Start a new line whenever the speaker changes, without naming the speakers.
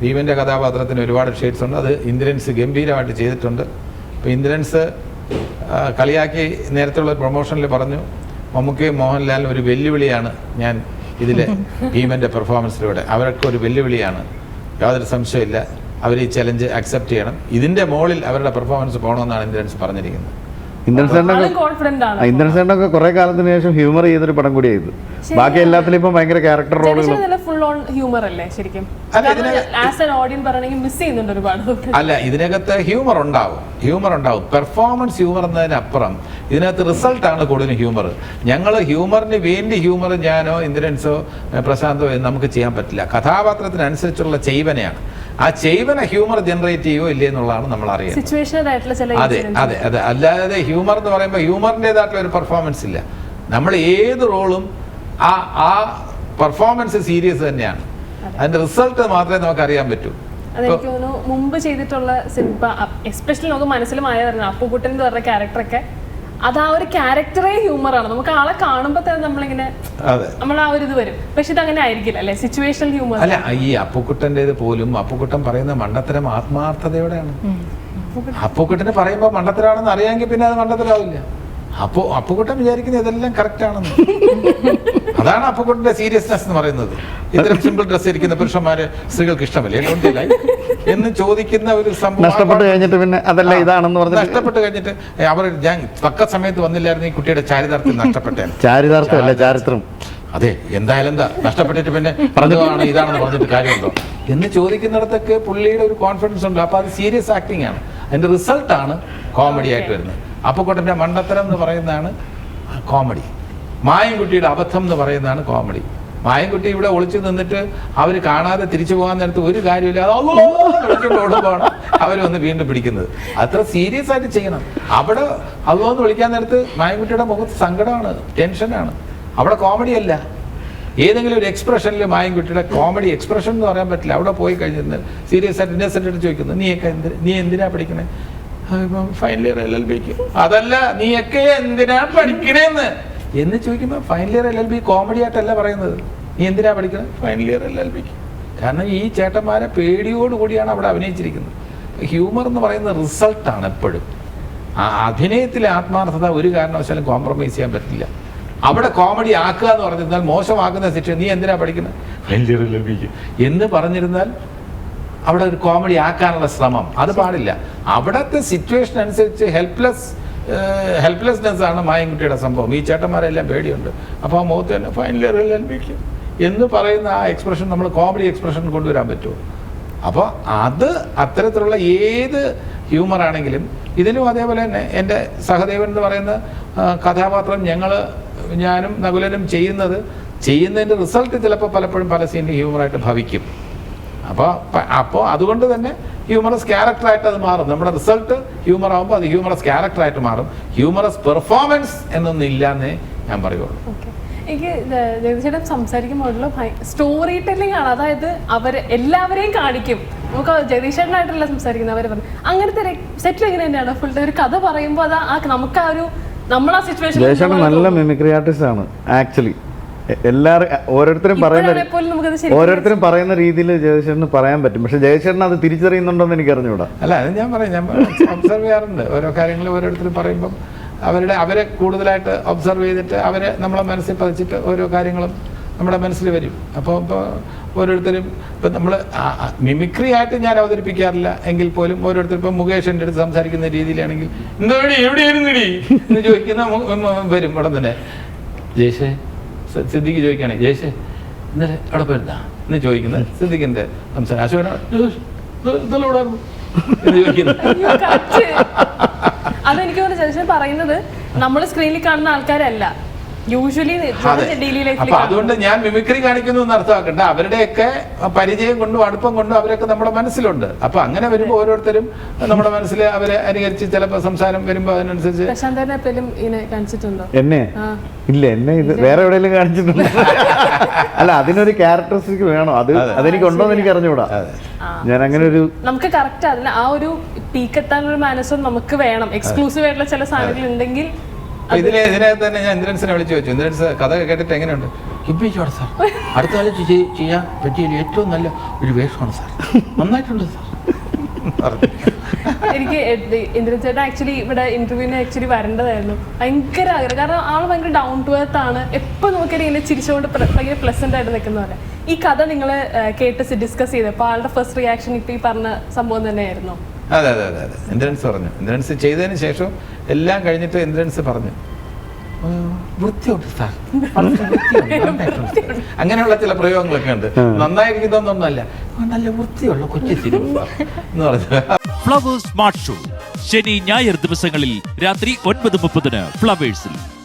ഭീമന്റെ കഥാപാത്രത്തിന് ഒരുപാട് ഷെയ്ഡ്സ് ഉണ്ട്. അത് ഇന്ദ്രൻസ് ഗംഭീരമായിട്ട് ചെയ്തിട്ടുണ്ട്. അപ്പോൾ ഇന്ദ്രൻസ് കളിയാക്കി നേരത്തെയുള്ള പ്രൊമോഷനിൽ പറഞ്ഞു മമ്മൂക്കയും മോഹൻലാലിനും ഒരു വെല്ലുവിളിയാണ് ഞാൻ ഇതിലെ ഭീമന്റെ പെർഫോമൻസിലൂടെ അവരൊക്കെ ഒരു വെല്ലുവിളിയാണ്. യാതൊരു സംശയമില്ല അവർ ഈ ചലഞ്ച് അക്സെപ്റ്റ് ചെയ്യണം. ഇതിന്റെ മുകളിൽ അവരുടെ പെർഫോമൻസ് പോകണമെന്നാണ് ഇന്ദ്രൻസ് പറഞ്ഞിരിക്കുന്നത്.
ഇന്ദ്രൻ ചേട്ടനൊക്കെ കുറെ കാലത്തിന് ശേഷം ഹ്യൂമർ ചെയ്തൊരു പടം കൂടി ഇത് ബാക്കി എല്ലാത്തിലും ഇപ്പം ഭയങ്കര ക്യാരക്ടർ റോളുകളും
ഫുൾ ഓൺ ഹ്യൂമർ അല്ലേ
ഇതിനകത്ത് ഹ്യൂമർ ഉണ്ടാവും. ഹ്യൂമർ ഉണ്ടാവും. പെർഫോമൻസ് ഹ്യൂമർ എന്നതിനപ്പുറം ഇതിനകത്ത് റിസൾട്ട് ആണ് കൂടുതൽ ഹ്യൂമർ ഞങ്ങൾ ഹ്യൂമറിന് വേണ്ടി ഹ്യൂമർ ഞാനോ ഇന്ദ്രൻസോ പ്രശാന്തോ നമുക്ക് ചെയ്യാൻ പറ്റില്ല. കഥാപാത്രത്തിനനുസരിച്ചുള്ള ചെയ്വനയാണ്. ആ ചെയ്വന ഹ്യൂമർ ജനറേറ്റ് ചെയ്യുമോ ഇല്ലേ എന്നുള്ളതാണ് നമ്മൾ അറിയുന്നത് അതെ അതെ അതെ. അല്ലാതെ ഹ്യൂമർ എന്ന് പറയുമ്പോൾ ഹ്യൂമറിന്റെതായിട്ടുള്ള ഒരു പെർഫോമൻസ് ഇല്ല. നമ്മൾ ഏത് റോളും ആ ആ പെർഫോമൻസ് സീരിയസ് തന്നെയാണ്. അതിന്റെ റിസൾട്ട് മാത്രമേ നമുക്ക് അറിയാൻ പറ്റൂ.
അതെനിക്ക് തോന്നുന്നു മുമ്പ് ചെയ്തിട്ടുള്ള സിനിമ എസ്പെഷ്യലി നമുക്ക് മനസ്സിലും ആയതായിരുന്നു അപ്പുകുട്ടൻ എന്ന് പറഞ്ഞ ക്യാരക്ടറൊക്കെ അത് ആ ഒരു ക്യാരക്ടറേ ഹ്യൂമറാണ് നമുക്ക് ആളെ കാണുമ്പോൾ തന്നെ നമ്മളിങ്ങനെ നമ്മൾ ആ ഒരു ഇത് വരും. പക്ഷെ ഇത് അങ്ങനെ ആയിരിക്കില്ല അല്ലെ? സിറ്റുവേഷണൽ ഹ്യൂമർ
അല്ല ഈ അപ്പുക്കുട്ടന്റെ പോലും അപ്പുക്കുട്ടൻ പറയുന്ന മണ്ടത്തരം ആത്മാർത്ഥതയോടെയാണ്. അപ്പുക്കുട്ടന് പറയുമ്പോൾ മണ്ടത്തരാണെന്ന് അറിയാമെങ്കിൽ പിന്നെ അത് മണ്ടത്തരാവില്ല. അപ്പോ അപ്പുക്കുട്ടൻ വിചാരിക്കുന്നത് ഇതെല്ലാം കറക്റ്റ് ആണെന്ന്. അതാണ് അപ്പുകുട്ടന്റെ സീരിയസ്നെസ് എന്ന് പറയുന്നത്. ഇത്തരം സിമ്പിൾ ഡ്രസ്സ് ഇരിക്കുന്ന പുരുഷന്മാര് സ്ത്രീകൾക്ക് ഇഷ്ടമല്ലേ? എന്ന് ചോദിക്കുന്ന ഒരു സംഭവം
നഷ്ടപ്പെട്ട് കഴിഞ്ഞിട്ട് പിന്നെ അതല്ല ഇതാണെന്ന് പറഞ്ഞു
നഷ്ടപ്പെട്ട് കഴിഞ്ഞിട്ട് അവർ ഞാൻ തക്ക സമയത്ത് വന്നില്ലായിരുന്നു ഈ കുട്ടിയുടെ ചാരിതാർത്ഥ്യം നഷ്ടപ്പെട്ടേ
ചാരിതാർത്ഥ്യം അല്ല ചാരിത്രം.
അതെ എന്തായാലും എന്താ നഷ്ടപ്പെട്ടിട്ട് പിന്നെ പറഞ്ഞതാണ് ഇതാണെന്ന് പറഞ്ഞിട്ട് കാര്യമുണ്ടോ? എന്ന് ചോദിക്കുന്നിടത്തൊക്കെ പുള്ളിയുടെ ഒരു കോൺഫിഡൻസ് ഉണ്ട്. അപ്പൊ അത് സീരിയസ് ആക്ടിങ് ആണ്. അതിന്റെ റിസൾട്ട് ആണ് കോമഡി ആയിട്ട് വരുന്നത്. അപ്പുക്കുട്ടന്റെ മണ്ടത്തരം എന്ന് പറയുന്നതാണ് കോമഡി മായൻകുട്ടിയുടെ അബദ്ധം എന്ന് പറയുന്നതാണ് കോമഡി മായൻകുട്ടി ഇവിടെ ഒളിച്ചു നിന്നിട്ട് അവർ കാണാതെ തിരിച്ചു പോകാൻ നേരത്ത് ഒരു കാര്യമില്ല. അള്ളോ വന്ന് വീണ്ടും പിടിക്കുന്നത്. അത്ര സീരിയസ് ആയിട്ട് ചെയ്യണം. അവിടെ അള്ളോ എന്ന് വിളിക്കാൻ നേരത്ത് മായൻകുട്ടിയുടെ മുഖത്ത് സങ്കടമാണ് ടെൻഷനാണ്. അവിടെ കോമഡി അല്ല. ഏതെങ്കിലും ഒരു എക്സ്പ്രഷനിൽ മായൻകുട്ടിയുടെ കോമഡി എക്സ്പ്രഷൻ എന്ന് പറയാൻ പറ്റില്ല. അവിടെ പോയി കഴിഞ്ഞിരുന്ന് സീരിയസ് ആയിട്ട് ഇന്നസെന്റ് ചോദിക്കുന്നു നീയൊക്കെ എന്ത് നീ എന്തിനാ പഠിക്കണേ? ഫൈനൽ ഇയർ എൽ എൽ ബിക്ക് അതല്ല നീയൊക്കെ എന്തിനാ പഠിക്കണേന്ന്? എന്ന് ചോദിക്കുമ്പോൾ final year L L B comedy ആയിട്ടല്ല പറയുന്നത്. നീ എന്തിനാ പഠിക്കുന്നത് ഫൈനൽ ഇയർ എൽ എൽ ബിക്ക് കാരണം ഈ ചേട്ടന്മാരെ പേടിയോടുകൂടിയാണ് അവിടെ അഭിനയിച്ചിരിക്കുന്നത്. ഹ്യൂമർ എന്ന് പറയുന്ന റിസൾട്ടാണ് എപ്പോഴും. ആ അഭിനയത്തിലെ ആത്മാർത്ഥത ഒരു കാരണവശാലും കോംപ്രമൈസ് ചെയ്യാൻ പറ്റില്ല. അവിടെ കോമഡി ആക്കുക എന്ന് പറഞ്ഞിരുന്നാൽ മോശമാക്കുന്ന ശിക്ഷ നീ എന്തിനാ പഠിക്കുന്നത് ഫൈനൽ ഇയർ ലഭിക്കും എന്ന് പറഞ്ഞിരുന്നാൽ അവിടെ ഒരു കോമഡി ആക്കാനുള്ള ശ്രമം. അത് പാടില്ല. അവിടത്തെ സിറ്റുവേഷൻ അനുസരിച്ച് ഹെൽപ്ലെസ് ഹെൽപ്ലെസ്നെസ് ആണ് മായൻകുട്ടിയുടെ സംഭവം. ഈ ചേട്ടന്മാരെല്ലാം പേടിയുണ്ട്. അപ്പോൾ ആ മുഖത്ത് തന്നെ ഫൈനൽ ഇയർ ലഭിക്കും എന്ന് പറയുന്ന ആ എക്സ്പ്രഷൻ നമ്മൾ കോമഡി എക്സ്പ്രഷൻ കൊണ്ടുവരാൻ പറ്റുമോ? അപ്പോൾ അത് അത്തരത്തിലുള്ള ഏത് ഹ്യൂമർ ആണെങ്കിലും ഇതിനും അതേപോലെ തന്നെ എന്റെ സഹദേവൻ എന്ന് പറയുന്ന കഥാപാത്രം ഞങ്ങൾ ഞാനും നകുലനും ചെയ്യുന്നത് ചെയ്യുന്നതിന്റെ റിസൾട്ട് ചിലപ്പോൾ പലപ്പോഴും പല സീനിൽ ഹ്യൂമറായിട്ട് ഭവിക്കും. അപ്പോൾ അപ്പോൾ അതുകൊണ്ട് തന്നെ ഹ്യൂമറസ് ക്യാരക്ടറായിട്ട് അത് മാറും. നമ്മുടെ റിസൾട്ട് ഹ്യൂമർ ആകുമ്പോൾ അത് ഹ്യൂമറസ് ക്യാരക്ടറായിട്ട് മാറും. ഹ്യൂമറസ് പെർഫോമൻസ് എന്നൊന്നും ഇല്ലാന്നേ ഞാൻ പറയുള്ളൂ.
എനിക്ക് ജഗദീശേട്ടൻ സംസാരിക്കുമ്പോഴുള്ള സ്റ്റോറി ടെല്ലിംഗ് ആണ്. അതായത് അവർ എല്ലാവരെയും കാണിക്കും. നമുക്ക് ജഗദീശേട്ടനായിട്ടല്ല സംസാരിക്കുന്നത് അവർ പറഞ്ഞു അങ്ങനത്തെ സെറ്റിൽ എങ്ങനെ തന്നെയാണ് ഫുൾ ഒരു കഥ പറയുമ്പോൾ അത് ആ നമുക്ക് ആ ഒരു നമ്മളാ സിറ്റുവേഷൻ
നല്ല മിമിക്രി ആർട്ടിസ്റ്റ് ആണ് ആക്ച്വലി എല്ലാവരും ഓരോരുത്തരും പറയുന്ന ഓരോരുത്തരും പറയുന്ന രീതിയിൽ ജയശേഖരന് പറയാൻ പറ്റും. പക്ഷെ ജയശേഖരൻ അത് തിരിച്ചറിയുന്നുണ്ടോ എന്ന് എനിക്ക് അറിഞ്ഞുകൂടാ
അല്ല അത് ഞാൻ പറയാം. ഞാൻ ഒബ്സർവ് ചെയ്യാറുണ്ട് ഓരോ കാര്യങ്ങൾ ഓരോരുത്തരും പറയുമ്പം അവരുടെ അവരെ കൂടുതലായിട്ട് ഒബ്സർവ് ചെയ്തിട്ട് അവരെ നമ്മളെ മനസ്സിൽ പതിച്ചിട്ട് ഓരോ കാര്യങ്ങളും നമ്മുടെ മനസ്സിൽ വരും. അപ്പോൾ ഇപ്പോൾ ഓരോരുത്തരും ഇപ്പം നമ്മൾ മിമിക്രി ആയിട്ട് ഞാൻ അവതരിപ്പിക്കാറില്ല. എങ്കിൽ പോലും ഓരോരുത്തർ ഇപ്പം മുകേഷ് എന്റെ അടുത്ത് സംസാരിക്കുന്ന രീതിയിലാണെങ്കിൽ എന്താടി എവിടെയായിരുന്നടി? എന്ന് ചോദിക്കുന്ന വരും ഉടൻ തന്നെ. ജയ്ഷേ സിദ്ദിഖ് ചോദിക്കുകയാണെങ്കിൽ ജയ്ഷേ ഇന്നലെ അവിടെ പോയിരുന്നാ? എന്ന് ചോദിക്കുന്നത് സിദ്ദിഖിന്റെ സംസാരം. അശോകന ഇന്നലെ ഇവിടെ എന്ന് ചോദിക്കുന്നത്.
അതെനിക്ക് തോന്നുന്നു ജഗദീശൻ പറയുന്നത് നമ്മൾ സ്ക്രീനിൽ കാണുന്ന ആൾക്കാരല്ല. യൂഷ്വലി
അതെ.
ഡെയിലി ലൈഫിൽ
അപ്പൊ അതുകൊണ്ട് ഞാൻ മിമിക്രി കാണിക്കുന്നു എന്ന് അർത്ഥമാക്കണ്ട അവരുടെയൊക്കെ പരിചയം കൊണ്ടും അടുപ്പം കൊണ്ടും അവരൊക്കെ നമ്മുടെ മനസ്സിലുണ്ട്. അപ്പൊ അങ്ങനെ വരുമ്പോൾ ഓരോരുത്തരും നമ്മുടെ മനസ്സിൽ അവരെ അനുകരിച്ച് ചിലപ്പോ സംസാരം വരുമ്പോ അതിനനുസരിച്ച്
എന്നെ? ഇല്ല എന്നെ ഇത് വേറെ എവിടെയെങ്കിലും കാണിച്ചിട്ടുണ്ട്? അല്ല അതിനൊരു ക്യാരക്ടറിസ്റ്റിക് വേണോ? അത് അതെനിക്ക് ഉണ്ടോ എന്ന് എനിക്ക് അറിഞ്ഞുകൂടാ. ഞാൻ അങ്ങനെ ഒരു
നമുക്ക് കറക്റ്റ് അതിന് ആ ഒരു പീക്ക് എത്താനുള്ള മാനസം നമുക്ക് വേണം. എക്സ്ക്ലൂസീവ് ആയിട്ടുള്ള ചില സാധനങ്ങൾ ഉണ്ടെങ്കിൽ
ഇതിലെ ഇതിനകത്ത് തന്നെ ഞാൻ ഇന്ദ്രൻസിനെ വിളിച്ചു വെച്ചു ഇന്ദ്രൻസ് കഥ കേട്ടിട്ട് എങ്ങനെയുണ്ട്? ഗംഭീരമാണ് സാർ. അടുത്ത കാലത്ത് ചെയ്- ചെയ്യാൻ പറ്റിയ ഏറ്റവും നല്ല ഒരു വേഷമാണ് സാർ. നന്നായിട്ടുണ്ട് സാർ.
എനിക്ക് ഇന്ദ്രൻ ചേട്ടൻ ആക്ച്വലി ഇവിടെ ഇന്റർവ്യൂവിന് ആക്ച്വലി വരേണ്ടതായിരുന്നു. ഭയങ്കര ആഗ്രഹം. കാരണം ആൾ ഭയങ്കര ഡൗൺ ടു എർത്ത് ആണ്. എപ്പോൾ നോക്കിയാൽ ഇങ്ങനെ ചിരിച്ചുകൊണ്ട് ഭയങ്കര പ്ലസന്റ് ആയിട്ട് നിൽക്കുന്ന പോലെ. ഈ കഥ നിങ്ങൾ കേട്ട് ഡിസ്കസ് ചെയ്തപ്പോൾ ആളുടെ ഫസ്റ്റ് റിയാക്ഷൻ ഇപ്പൊ ഈ പറഞ്ഞ സംഭവം തന്നെയായിരുന്നു?
അതെ അതെ അതെ അതെ. എൻട്രൻസ് പറഞ്ഞു. എൻട്രൻസ് ചെയ്തതിന് ശേഷം എല്ലാം കഴിഞ്ഞിട്ട് എൻട്രൻസ് പറഞ്ഞു. അങ്ങനെയുള്ള ചില പ്രയോഗങ്ങളൊക്കെ ഉണ്ട്. നന്നായിരിക്കുന്നൊന്നല്ല നല്ല വൃത്തിയുള്ള കൊച്ചു സിനിമ എന്ന് പറഞ്ഞു.
Flowers smart show. ശനി ഞായർ ദിവസങ്ങളിൽ രാത്രി ഒൻപത് മുപ്പതിന് ഫ്ലവേഴ്സിൽ.